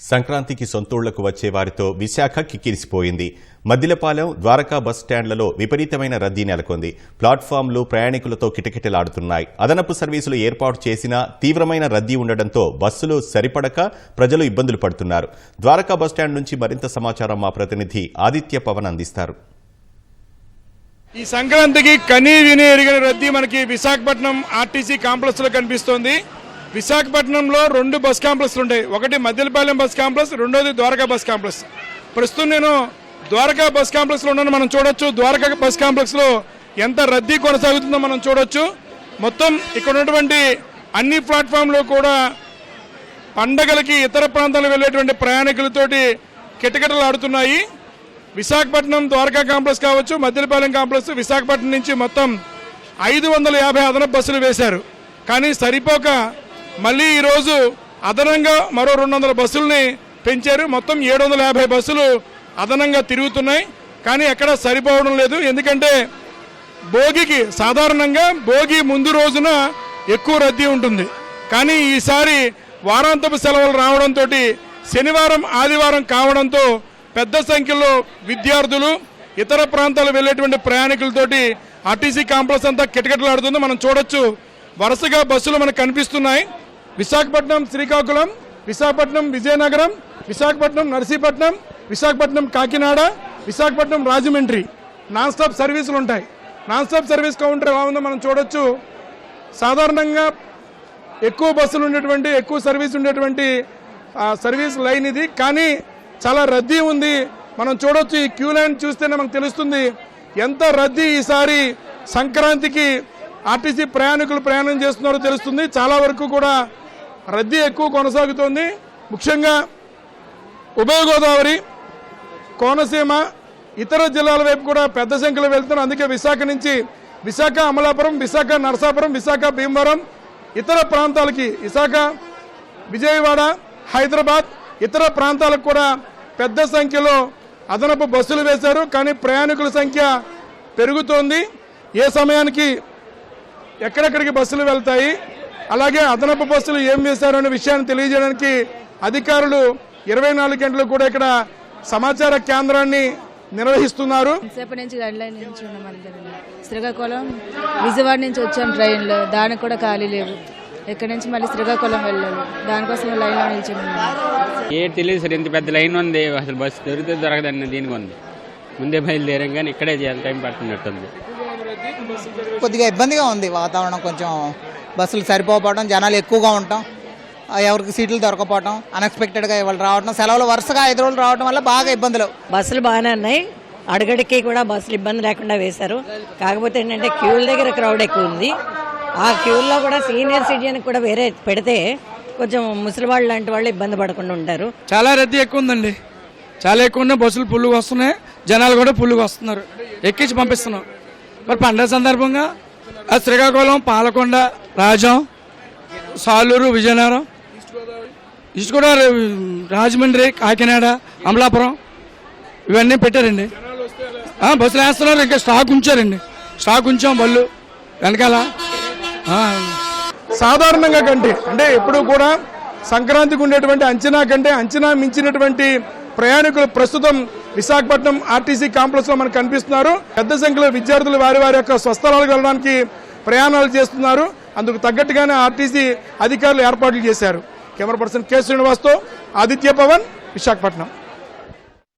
సంక్రాంతికి సొంతూళ్ళకు వచ్చే వారితో విశాఖ కిక్కిరిసిపోయింది. మద్దిలపాలెం ద్వారకా బస్ స్టాండ్లలో విపరీతమైన రద్దీ నెలకొంది. ప్లాట్ఫామ్లు ప్రయాణికులతో కిటకిటలాడుతున్నాయి. అదనపు సర్వీసులు ఏర్పాటు చేసినా తీవ్రమైన రద్దీ ఉండడంతో బస్సులు సరిపడక ప్రజలు ఇబ్బందులు పడుతున్నారు. ద్వారకా బస్ స్టాండ్ నుంచి మరింత సమాచారం మా ప్రతినిధి ఆదిత్య పవన్ అందిస్తారు. ఈ సంక్రాంతికి కనీ విని ఎరిగిన రద్దీ మనకి విశాఖపట్నం ఆర్టీసీ కాంప్లెక్స్లో కనిపిస్తోంది. విశాఖపట్నంలో రెండు బస్ కాంప్లెక్స్లు ఉంటాయి. ఒకటి మద్దిలపాలెం బస్ కాంప్లెక్స్ రెండోది ద్వారకా బస్ కాంప్లెక్స్ ప్రస్తుతం నేను ద్వారకా బస్ కాంప్లెక్స్లో ఉన్నాను మనం చూడొచ్చు. ద్వారకా బస్ కాంప్లెక్స్లో ఎంత రద్దీ కొనసాగుతుందో మనం చూడొచ్చు. మొత్తం ఇక్కడ ఉన్నటువంటి అన్ని ప్లాట్ఫామ్లో కూడా పండగలకి ఇతర ప్రాంతాలకు వెళ్ళేటువంటి ప్రయాణికులతోటి కిటకిటలు ఆడుతున్నాయి. విశాఖపట్నం ద్వారకా కాంప్లెక్స్ కావచ్చు మద్దిలపాలెం కాంప్లెక్స్ విశాఖపట్నం నుంచి మొత్తం ఐదు వందల యాభై అదనపు బస్సులు వేశారు. కానీ సరిపోక మళ్ళీ ఈరోజు అదనంగా మరో రెండు వందల బస్సుల్ని పెంచారు. మొత్తం ఏడు వందల యాభై బస్సులు అదనంగా తిరుగుతున్నాయి. కానీ ఎక్కడ సరిపోవడం లేదు. ఎందుకంటే భోగికి సాధారణంగా భోగి ముందు రోజున ఎక్కువ రద్దీ ఉంటుంది. కానీ ఈసారి వారాంతపు సెలవులు రావడంతో శనివారం ఆదివారం కావడంతో పెద్ద సంఖ్యలో విద్యార్థులు ఇతర ప్రాంతాలు వెళ్ళేటువంటి ప్రయాణికులతోటి ఆర్టీసీ కాంప్లెక్స్ అంతా కిటకిటలాడుతుంది. మనం చూడొచ్చు. వరుసగా బస్సులు మనకు కనిపిస్తున్నాయి. విశాఖపట్నం శ్రీకాకుళం విశాఖపట్నం విజయనగరం విశాఖపట్నం నర్సీపట్నం విశాఖపట్నం కాకినాడ విశాఖపట్నం రాజమండ్రి. నాన్ స్టాప్ సర్వీసులు ఉంటాయి. నాన్ స్టాప్ సర్వీస్ కౌంటర్ ఎలా ఉందో మనం చూడొచ్చు. సాధారణంగా ఎక్కువ బస్సులు ఉండేటువంటి ఎక్కువ సర్వీస్ ఉండేటువంటి సర్వీస్ లైన్ ఇది. కానీ చాలా రద్దీ ఉంది. మనం చూడొచ్చు ఈ క్యూ లైన్ చూస్తేనే మనకు తెలుస్తుంది. ఎంత రద్దీ ఈసారి సంక్రాంతికి ఆర్టీసీ ప్రయాణికులు ప్రయాణం చేస్తున్నారో తెలుస్తుంది. చాలా వరకు కూడా రద్దీ ఎక్కువ కొనసాగుతోంది. ముఖ్యంగా ఉభయ గోదావరి కోనసీమ ఇతర జిల్లాల వైపు కూడా పెద్ద సంఖ్యలో వెళ్తున్నారు. అందుకే విశాఖ నుంచి విశాఖ అమలాపురం విశాఖ నరసాపురం విశాఖ భీమవరం ఇతర ప్రాంతాలకి విశాఖ విజయవాడ హైదరాబాద్ ఇతర ప్రాంతాలకు కూడా పెద్ద సంఖ్యలో అదనపు బస్సులు వేశారు. కానీ ప్రయాణికుల సంఖ్య పెరుగుతోంది. ఏ సమయానికి ఎక్కడెక్కడికి బస్సులు వెళ్తాయి అలాగే అదనపు బస్సులు ఏం వేశారు అనే విషయాన్ని తెలియజేయడానికి అధికారులు ఇరవై నాలుగు గంటలు కూడా ఇక్కడ సమాచార కేంద్రాన్ని నిర్వహిస్తున్నారు. సేపు నుంచి శ్రీకాకుళం విజయవాడ నుంచి వచ్చాం ట్రైన్లో. దానికి కూడా ఖాళీ లేవు. ఇక్కడ నుంచి మళ్ళీ శ్రీకాకుళం వెళ్ళాలి? దానికోసం లైన్లో నిల్చున్నాం ఏ తెలియదు సార్ ఇంత పెద్ద లైన్ ఉంది. అసలు బస్సు దొరికితే దొరకదని దీనికి ఉంది. ముందే బయలుదేరాం కానీ ఇక్కడే చేయాలి టైం పడుతున్నట్టుంది. కొద్దిగా ఇబ్బందిగా ఉంది వాతావరణం కొంచెం. బస్సులు సరిపోవడం జనాలు ఎక్కువగా ఉంటాం ఆ, ఎవరికి సీట్లు దొరకపోవడం అన్ఎక్స్పెక్టెడ్గా ఇవాళ రావడం సెలవులు వరుసగా ఐదు రోజులు రావడం వల్ల బాగా ఇబ్బందులు. బస్సులు బాగానే ఉన్నాయి. అడుగడికి కూడా బస్సులు ఇబ్బంది లేకుండా వేశారు. కాకపోతే ఏంటంటే క్యూల దగ్గర క్రౌడ్ ఎక్కువ ఉంది. ఆ క్యూల్లో కూడా సీనియర్ సిటిజన్ కూడా వేరే పెడితే కొంచెం ముసలి వాళ్ళు లాంటి వాళ్ళు ఇబ్బంది పడకుండా ఉంటారు. చాలా రద్దీ ఎక్కువ ఉందండి. చాలా ఎక్కువ ఉన్నాయి బస్సులు పుల్లుగా వస్తున్నాయి. జనాలు కూడా పుల్లుగా వస్తున్నారు. ఎక్కించి పంపిస్తున్నాం. మరి పండగ సందర్భంగా శ్రీకాకుళం పాలకొండ రాజం సాలూరు విజయనగరం ఈస్ట్ గోదావరి రాజమండ్రి కాకినాడ అమలాపురం ఇవన్నీ పెట్టారండి. బస్సులు వేస్తున్నారు ఇంకా స్టాక్ ఉంచారండి. స్టాక్ ఉంచాం బళ్ళు. వెనకాల. సాధారణంగా కంటే అంటే ఎప్పుడు కూడా సంక్రాంతికి ఉండేటువంటి అంచనా కంటే అంచనా మించినటువంటి ప్రయాణికులు ప్రస్తుతం విశాఖపట్నం ఆర్టీసీ కాంప్లెక్స్లో మనకు కనిపిస్తున్నారు. పెద్ద సంఖ్యలో విద్యార్థులు వారి వారి యొక్క స్వస్థలాలకు వెళ్ళడానికి ప్రయాణాలు చేస్తున్నారు. అందుకు తగ్గట్టుగానే ఆర్టీసీ అధికారులు ఏర్పాట్లు చేశారు. కెమెరా పర్సన్ కె శ్రీనివాస్తో ఆదిత్య పవన్ విశాఖపట్నం.